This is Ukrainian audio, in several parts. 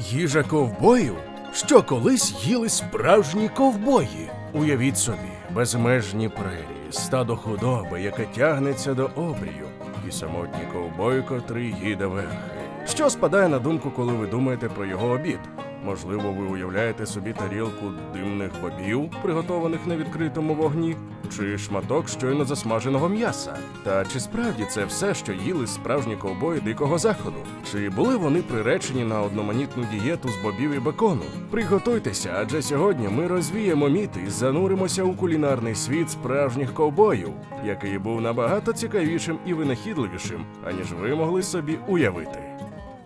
Їжа ковбоїв? Що колись їли справжні ковбої? Уявіть собі, безмежні прерії, стадо худоби, яке тягнеться до обрію, і самотній ковбой, котрий їде верхи. Що спадає на думку, коли ви думаєте про його обід? Можливо, ви уявляєте собі тарілку димних бобів, приготованих на відкритому вогні, чи шматок щойно засмаженого м'яса. Та чи справді це все, що їли справжні ковбої дикого заходу? Чи були вони приречені на одноманітну дієту з бобів і бекону? Приготуйтеся, адже сьогодні ми розвіємо міти і зануримося у кулінарний світ справжніх ковбоїв, який був набагато цікавішим і винахідливішим, аніж ви могли собі уявити.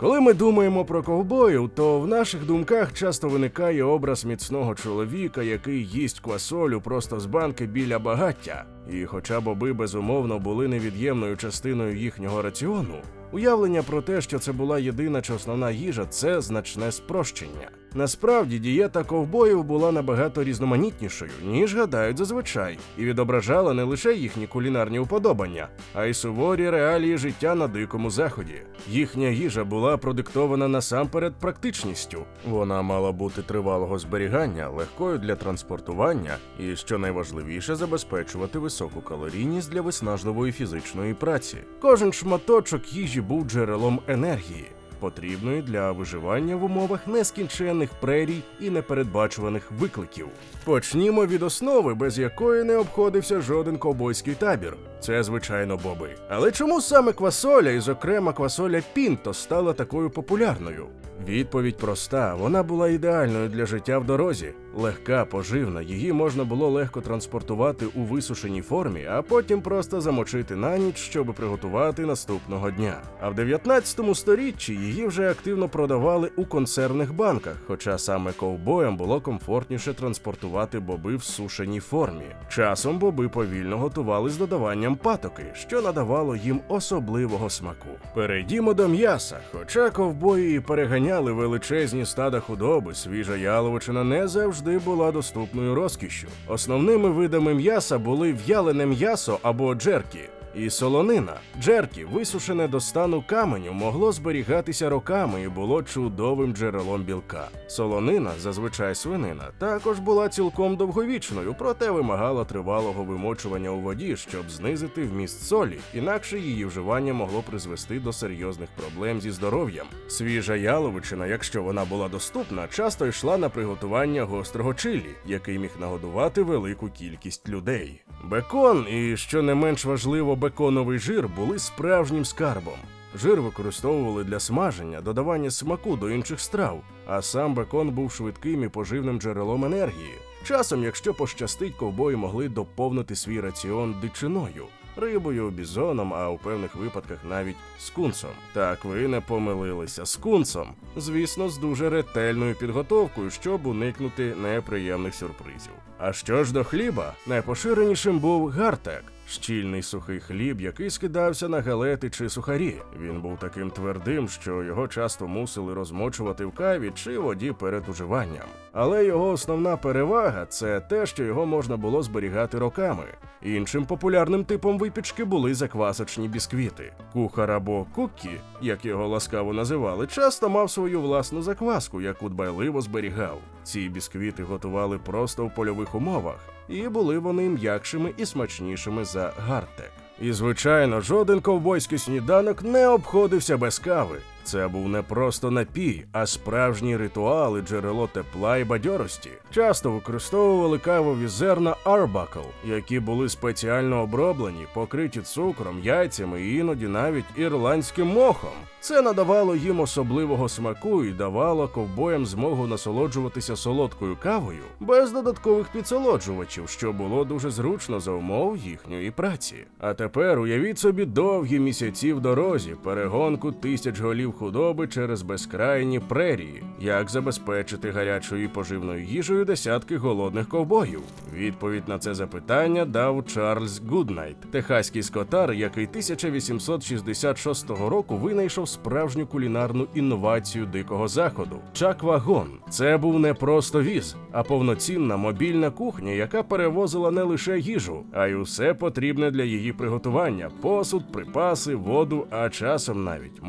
Коли ми думаємо про ковбоїв, то в наших думках часто виникає образ міцного чоловіка, який їсть квасолю просто з банки біля багаття. І хоча боби безумовно були невід'ємною частиною їхнього раціону, уявлення про те, що це була єдина чи основна їжа, це значне спрощення. Насправді дієта ковбоїв була набагато різноманітнішою, ніж гадають зазвичай, і відображала не лише їхні кулінарні уподобання, а й суворі реалії життя на дикому заході. Їхня їжа була продиктована насамперед практичністю. Вона мала бути тривалого зберігання, легкою для транспортування і, що найважливіше, забезпечувати високу калорійність для виснажливої фізичної праці. Кожен шматочок їжі був джерелом енергії потрібної для виживання в умовах нескінченних прерій і непередбачуваних викликів. Почнімо від основи, без якої не обходився жоден ковбойський табір. Це, звичайно, боби. Але чому саме квасоля, і зокрема квасоля Пінто, стала такою популярною? Відповідь проста: вона була ідеальною для життя в дорозі, легка, поживна, її можна було легко транспортувати у висушеній формі, а потім просто замочити на ніч, щоб приготувати наступного дня. А в 19 сторіччі її вже активно продавали у консервних банках, хоча саме ковбоям було комфортніше транспортувати боби в сушеній формі. Часом боби повільно готували з додаванням патоки, що надавало їм особливого смаку. Перейдімо до м'яса. Хоча ковбої переганяли величезні стада худоби, свіжа яловичина не завжди була доступною розкішшю. Основними видами м'яса були в'ялене м'ясо або джеркі. І солонина, джеркі, висушене до стану каменю, могло зберігатися роками і було чудовим джерелом білка. Солонина, зазвичай свинина, також була цілком довговічною, проте вимагала тривалого вимочування у воді, щоб знизити вміст солі, інакше її вживання могло призвести до серйозних проблем зі здоров'ям. Свіжа яловичина, якщо вона була доступна, часто йшла на приготування гострого чилі, який міг нагодувати велику кількість людей. Бекон і, що не менш важливо, беконовий жир були справжнім скарбом. Жир використовували для смаження, додавання смаку до інших страв, а сам бекон був швидким і поживним джерелом енергії. Часом, якщо пощастить, ковбої могли доповнити свій раціон дичиною. Рибою, бізоном, а у певних випадках навіть скунсом. Так ви не помилилися скунсом. Звісно, з дуже ретельною підготовкою, щоб уникнути неприємних сюрпризів. А що ж до хліба, найпоширенішим був гартек. Щільний сухий хліб, який скидався на галети чи сухарі. Він був таким твердим, що його часто мусили розмочувати в каві чи воді перед уживанням. Але його основна перевага це те, що його можна було зберігати роками. Іншим популярним типом випічки були заквасочні бісквіти. Кухар або куккі, як його ласкаво називали, часто мав свою власну закваску, яку дбайливо зберігав. Ці бісквіти готували просто в польових умовах, і були вони м'якшими і смачнішими за гартек. І, звичайно, жоден ковбойський сніданок не обходився без кави. Це був не просто напій, а справжній ритуал і джерело тепла і бадьорості. Часто використовували кавові зерна Arbuckle, які були спеціально оброблені, покриті цукром, яйцями і іноді навіть ірландським мохом. Це надавало їм особливого смаку і давало ковбоям змогу насолоджуватися солодкою кавою без додаткових підсолоджувачів, що було дуже зручно за умов їхньої праці. А тепер уявіть собі довгі місяці в дорозі, перегонку тисяч голів видів худоби через безкрайні прерії, як забезпечити гарячою і поживною їжею десятки голодних ковбоїв. Відповідь на це запитання дав Чарльз Гуднайт, техаський скотар, який 1866 року винайшов справжню кулінарну інновацію дикого заходу чак-вагон. Це був не просто віз, а повноцінна мобільна кухня, яка перевозила не лише їжу, а й усе потрібне для її приготування: посуд, припаси, воду, а часом навіть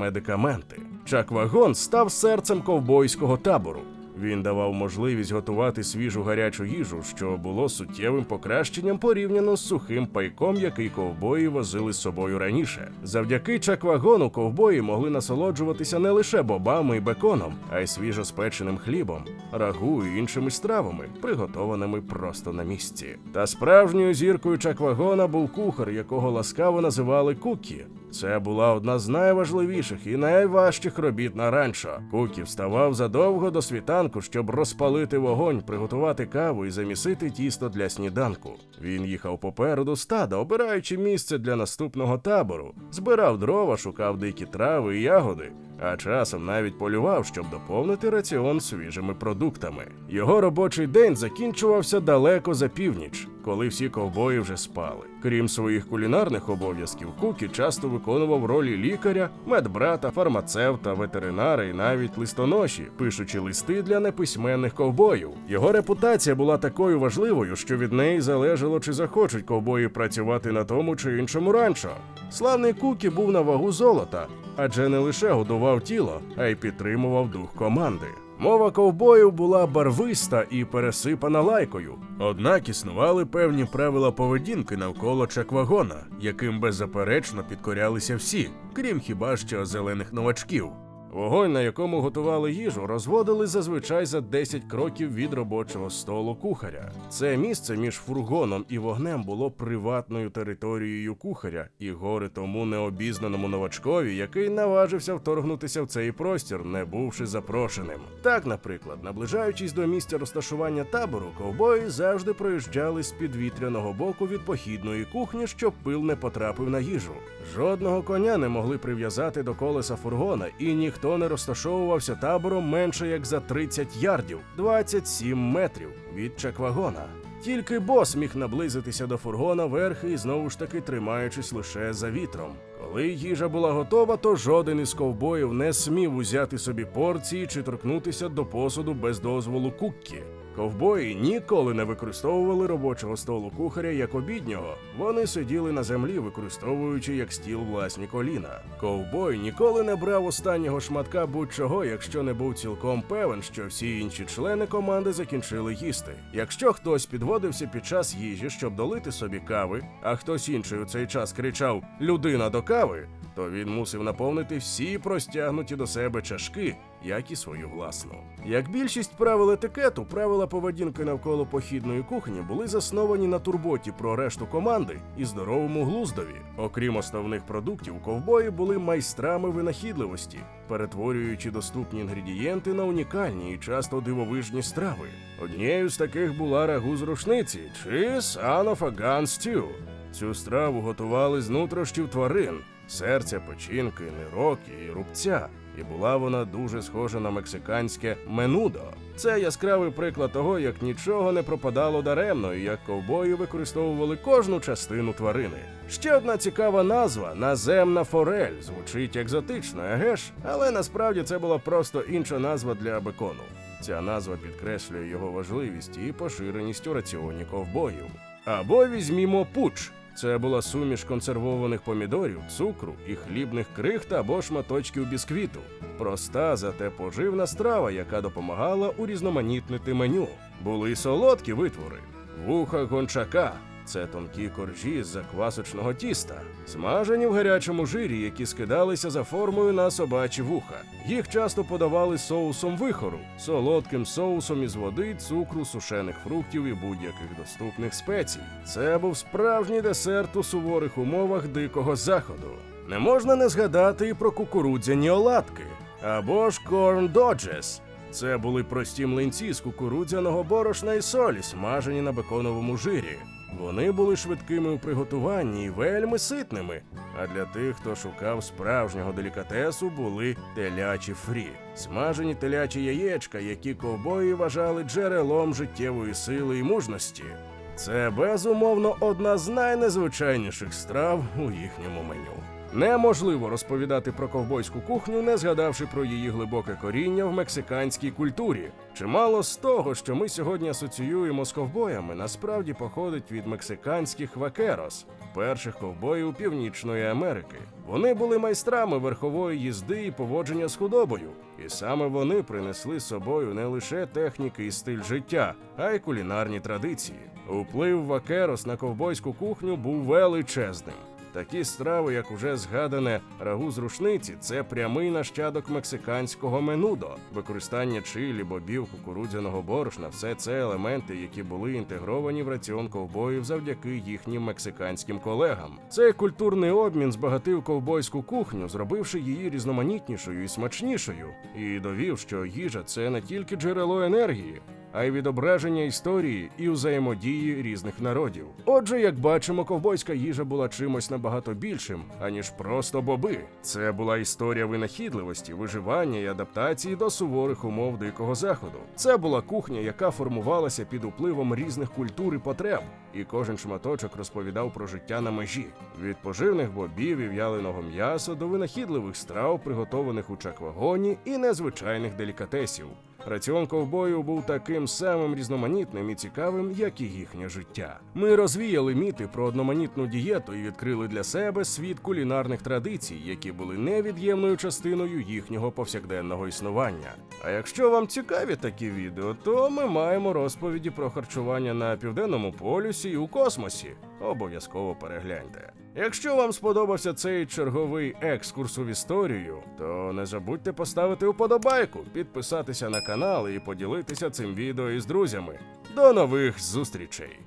медикаменти. Чак-вагон став серцем ковбойського табору. Він давав можливість готувати свіжу гарячу їжу, що було суттєвим покращенням порівняно з сухим пайком, який ковбої возили з собою раніше. Завдяки чаквагону ковбої могли насолоджуватися не лише бобами і беконом, а й свіжоспеченим хлібом, рагу і іншими стравами, приготованими просто на місці. Та справжньою зіркою чаквагона був кухар, якого ласкаво називали Кукі. Це була одна з найважливіших і найважчих робіт на ранчо. Кукі вставав задовго до світанку, щоб розпалити вогонь, приготувати каву і замісити тісто для сніданку. Він їхав попереду стада, обираючи місце для наступного табору, збирав дрова, шукав дикі трави і ягоди, а часом навіть полював, щоб доповнити раціон свіжими продуктами. Його робочий день закінчувався далеко за північ, коли всі ковбої вже спали. Крім своїх кулінарних обов'язків, Кукі часто виконував ролі лікаря, медбрата, фармацевта, ветеринара і навіть листоноші, пишучи листи для неписьменних ковбоїв. Його репутація була такою важливою, що від неї залежало, чи захочуть ковбої працювати на тому чи іншому ранчо. Славний Кукі був на вагу золота, адже не лише годував тіло, а й підтримував дух команди. Мова ковбоїв була барвиста і пересипана лайкою. Однак існували певні правила поведінки навколо чеквагона, яким беззаперечно підкорялися всі, крім хіба що зелених новачків. Вогонь, на якому готували їжу, розводили зазвичай за 10 кроків від робочого столу кухаря. Це місце між фургоном і вогнем було приватною територією кухаря, і гори тому необізнаному новачкові, який наважився вторгнутися в цей простір, не бувши запрошеним. Так, наприклад, наближаючись до місця розташування табору, ковбої завжди проїжджали з підвітряного боку від похідної кухні, щоб пил не потрапив на їжу. Жодного коня не могли прив'язати до колеса фургона, і ніхто не розташовувався табором менше як за 30 ярдів 27 метрів від чеквагона. Тільки бос міг наблизитися до фургона верхи і знову ж таки тримаючись лише за вітром. Коли їжа була готова, то жоден із ковбоїв не смів узяти собі порції чи торкнутися до посуду без дозволу куккі. Ковбої ніколи не використовували робочого столу кухаря як обіднього. Вони сиділи на землі, використовуючи як стіл власні коліна. Ковбой ніколи не брав останнього шматка будь-чого, якщо не був цілком певен, що всі інші члени команди закінчили їсти. Якщо хтось підводився під час їжі, щоб долити собі кави, а хтось інший у цей час кричав Людина до кави, то він мусив наповнити всі простягнуті до себе чашки, як і свою власну. Як більшість правил етикету, правила поведінки навколо похідної кухні були засновані на турботі про решту команди і здоровому глуздові. Окрім основних продуктів, ковбої були майстрами винахідливості, перетворюючи доступні інгредієнти на унікальні і часто дивовижні страви. Однією з таких була рагу з рушниці чи stew. Цю страву готували з нутрощів тварин, серця, печінки, нирок і рубця. І була вона дуже схожа на мексиканське менудо. Це яскравий приклад того, як нічого не пропадало даремно, і як ковбої використовували кожну частину тварини. Ще одна цікава назва наземна форель. Звучить екзотично, еге ж, але насправді це була просто інша назва для бекону. Ця назва підкреслює його важливість і поширеність у раціоні ковбоїв. Або візьмімо пуч. Це була суміш консервованих помідорів, цукру і хлібних крихт або шматочків бісквіту. Проста, зате поживна страва, яка допомагала урізноманітнити меню. Були й солодкі витвори, вуха гончака. Це тонкі коржі з заквасочного тіста, смажені в гарячому жирі, які скидалися за формою на собачі вуха. Їх часто подавали соусом вихору, солодким соусом із води, цукру, сушених фруктів і будь-яких доступних спецій. Це був справжній десерт у суворих умовах дикого заходу. Не можна не згадати і про кукурудзяні оладки або ж корн доджес. Це були прості млинці з кукурудзяного борошна і солі, смажені на беконовому жирі. Вони були швидкими у приготуванні і вельми ситними. А для тих, хто шукав справжнього делікатесу, були телячі фрі, смажені телячі яєчка, які ковбої вважали джерелом життєвої сили і мужності. Це безумовно одна з найнезвичайніших страв у їхньому меню. Неможливо розповідати про ковбойську кухню, не згадавши про її глибоке коріння в мексиканській культурі. Чимало з того, що ми сьогодні асоціюємо з ковбоями, насправді походить від мексиканських вакерос, перших ковбоїв Північної Америки. Вони були майстрами верхової їзди і поводження з худобою, і саме вони принесли з собою не лише техніки і стиль життя, а й кулінарні традиції. Вплив вакерос на ковбойську кухню був величезним. Такі страви, як уже згадане рагу з рушниці, це прямий нащадок мексиканського менудо. Використання чилі, бобів, кукурудзяного борошна все це елементи, які були інтегровані в раціон ковбоїв завдяки їхнім мексиканським колегам. Цей культурний обмін збагатив ковбойську кухню, зробивши її різноманітнішою і смачнішою, і довів, що їжа це не тільки джерело енергії, а й відображення історії і взаємодії різних народів. Отже, як бачимо, ковбойська їжа була чимось набагато більшим, аніж просто боби. Це була історія винахідливості, виживання і адаптації до суворих умов дикого заходу. Це була кухня, яка формувалася під впливом різних культур і потреб, і кожен шматочок розповідав про життя на межі від поживних бобів і в'яленого м'яса до винахідливих страв, приготованих у чаквагоні, і незвичайних делікатесів. Раціон ковбою був таким самим різноманітним і цікавим, як і їхнє життя. Ми розвіяли міти про одноманітну дієту і відкрили для себе світ кулінарних традицій, які були невід'ємною частиною їхнього повсякденного існування. А якщо вам цікаві такі відео, то ми маємо розповіді про харчування на південному полюсі і у космосі. Обов'язково перегляньте. Якщо вам сподобався цей черговий екскурс у історію, то не забудьте поставити вподобайку, підписатися на канал і поділитися цим відео із друзями. До нових зустрічей!